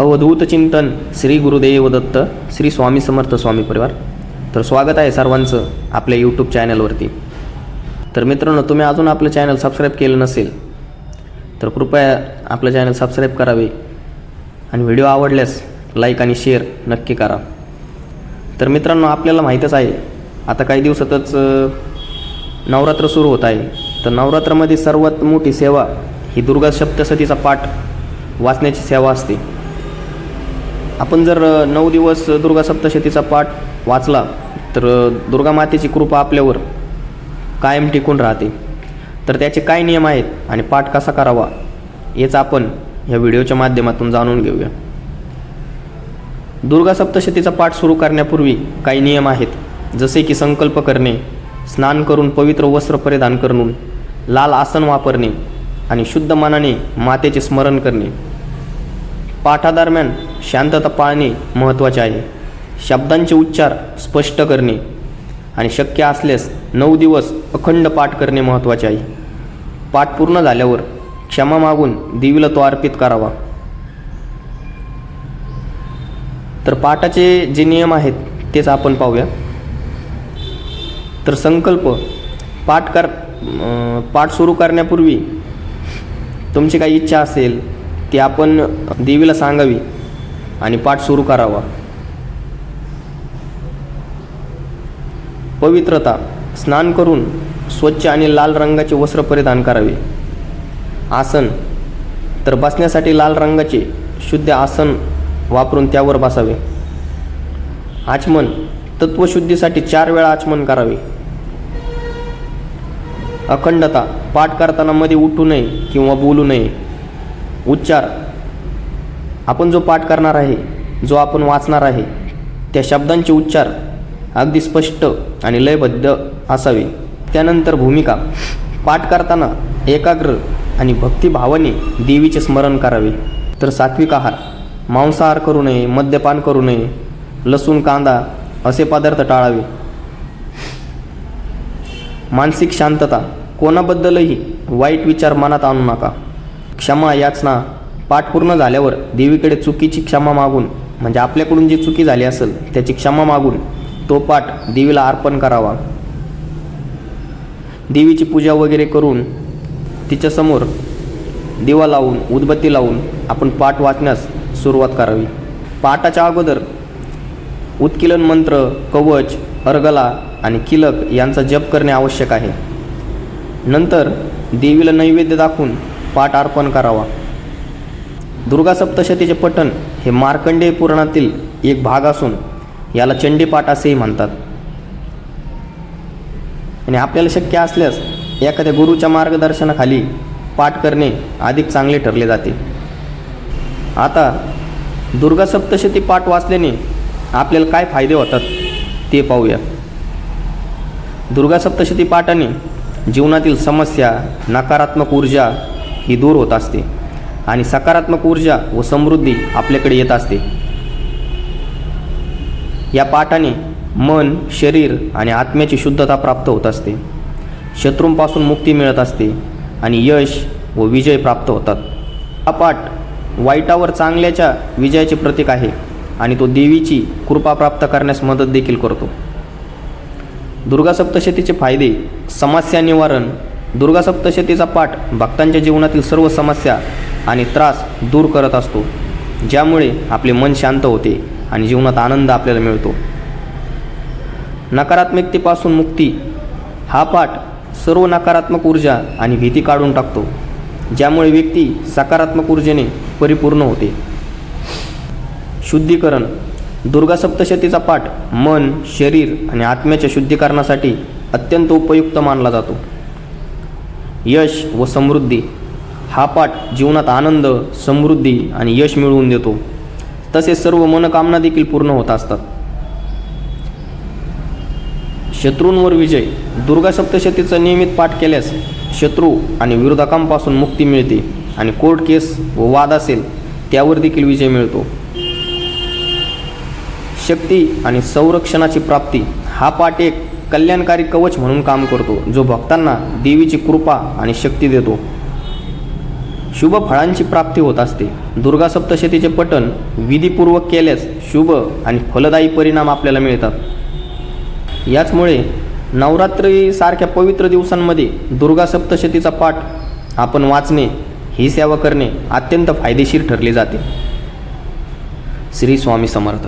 अवधूत चिंतन श्री गुरुदेव दत्त श्री स्वामी समर्थ स्वामी परिवार. तर स्वागत आहे सर्वांचं आपल्या यूट्यूब चॅनलवरती तर मित्रांनो तुम्ही अजून आपलं चॅनल सबस्क्राईब केलं नसेल तर कृपया आपलं चॅनल सबस्क्राईब करावे आणि व्हिडिओ आवडल्यास लाईक आणि शेअर नक्की करा. तर मित्रांनो आपल्याला माहीतच आहे आता काही दिवसातच नवरात्र सुरू होत आहे. तर नवरात्रामध्ये सर्वात मोठी सेवा ही दुर्गा सप्तसतीचा पाठ वाचण्याची सेवा असते. आपण जर नऊ दिवस दुर्गा सप्तशतीचा पाठ वाचला तर दुर्गा मातेची कृपा आपल्यावर कायम टिकून राहते. तर त्याचे काय नियम आहेत आणि पाठ कसा करावा हेच आपण ह्या व्हिडिओच्या माध्यमातून जाणून घेऊया. दुर्गा सप्तशतीचा पाठ सुरू करण्यापूर्वी काही नियम आहेत. जसे की संकल्प करणे स्नान करून पवित्र वस्त्र परिधान करून लाल आसन वापरणे आणि शुद्ध मनाने मातेचे स्मरण करणे. पाठादरम्यान शांतता पाळणे महत्त्वाचे आहे. शब्दांचे उच्चार स्पष्ट करणे आणि शक्य असल्यास नऊ दिवस अखंड पाठ करणे महत्त्वाचे आहे. पाठ पूर्ण झाल्यावर क्षमा मागून देवीला तो अर्पित करावा. तर पाठाचे जे नियम आहेत तेच आपण पाहूया. तर संकल्प पाठ कर पाठ सुरू करण्यापूर्वी तुमची काही इच्छा असेल ती आपण देवीला सांगावी. आणि पाठ सुरू करावा. पवित्रता. स्नान करून स्वच्छ आणि लाल रंगाचे वस्त्र परिधान करावे. आसन. तर बसण्यासाठी लाल रंगाचे शुद्ध आसन वापरून त्यावर बसावे. आचमन. तत्वशुद्धीसाठी चार वेळा आचमन करावे. अखंडता. पाठ करताना मध्ये उठू नये किंवा बोलू नये. उच्चार. आपण जो पाठ करणार आहे जो आपण वाचणार आहे त्या शब्दांचे उच्चार अगदी स्पष्ट आणि लयबद्ध असावे. त्यानंतर भूमिका. पाठ करताना एकाग्र आणि भक्तिभावाने देवीचे स्मरण करावे. तर सात्विक आहार. मांसाहार करू नये मद्यपान करू नये लसूण कांदा असे पदार्थ टाळावे. मानसिक शांतता. कोणाबद्दलही वाईट विचार मनात आणू नका. क्षमा याचना पाठ पूर्ण झाल्यावर देवीकडे चुकीची क्षमा मागून म्हणजे आपल्याकडून जी चुकी झाली असेल त्याची क्षमा मागून तो पाठ देवीला अर्पण करावा. देवीची पूजा वगैरे करून तिच्यासमोर दिवा लावून उदबत्ती लावून आपण पाठ वाचण्यास सुरुवात करावी. पाठाच्या अगोदर उत्किलन मंत्र कवच अर्गला आणि किलक यांचा जप करणे आवश्यक आहे. नंतर देवीला नैवेद्य दाखवून पाठ अर्पण करावा. दुर्गा सप्तशतीचे पठण हे मार्कंडेय पुराणातील एक भाग असून याला चंडीपाठ असेही म्हणतात. आणि आपल्याला शक्य असल्यास एखाद्या गुरुच्या मार्गदर्शनाखाली पाठ करणे अधिक चांगले ठरले जाते. आता दुर्गा सप्तशती पाठ वाचल्याने आपल्याला काय फायदे होतात ते पाहूया. दुर्गा सप्तशती पाठाने जीवनातील समस्या नकारात्मक ऊर्जा ही दूर होत असते. आणि सकारात्मक ऊर्जा व समृद्धी आपल्याकडे येत असते. या पाठाने मन शरीर आणि आत्म्याची शुद्धता प्राप्त होत असते. शत्रूंपासून मुक्ती मिळत असते आणि यश व विजय प्राप्त होतात. हा पाठ वाईटावर चांगल्याच्या विजयाचे प्रतीक आहे आणि तो देवीची कृपा प्राप्त करण्यास मदत देखील करतो. दुर्गा सप्तशतीचे फायदे समस्या निवारण. दुर्गा सप्तशतीचा पाठ भक्तांच्या जीवनातील सर्व समस्या आणि त्रास दूर करत असतो. ज्यामुळे आपले मन शांत होते आणि जीवनात आनंद आपल्याला मिळतो. नकारात्मकतेपासून मुक्ती हा पाठ सर्व नकारात्मक ऊर्जा आणि भीती काढून टाकतो ज्यामुळे व्यक्ती सकारात्मक ऊर्जेने परिपूर्ण होते. शुद्धीकरण दुर्गा सप्तशतीचा पाठ मन शरीर आणि आत्म्याच्या शुद्धीकरणासाठी अत्यंत उपयुक्त मानला जातो. यश व समृद्धी हा पाठ जीवनात आनंद समृद्धी आणि यश मिळवून देतो. तसेच सर्व मनोकामना देखील पूर्ण होत असतात. शत्रूंवर विजय दुर्गा सप्तशतीचा नियमित पाठ केल्यास शत्रू आणि विरोधकांपासून मुक्ती मिळते आणि कोर्ट केस व वाद असेल त्यावर देखील विजय मिळतो. शक्ती आणि संरक्षणाची प्राप्ती हा पाठ एक कल्याणकारी कवच म्हणून काम करतो जो भक्तांना देवीची कृपा आणि शक्ती देतो. शुभ फळांची प्राप्ती होत असते. दुर्गा सप्तशतीचे पठण विधीपूर्वक केल्यास शुभ आणि फलदायी परिणाम आपल्याला मिळतात. याचमुळे नवरात्रीसारख्या पवित्र दिवसांमध्ये दुर्गा सप्तशतीचा पाठ आपण वाचणे ही सेवा करणे अत्यंत फायदेशीर ठरले जाते. श्री स्वामी समर्थ.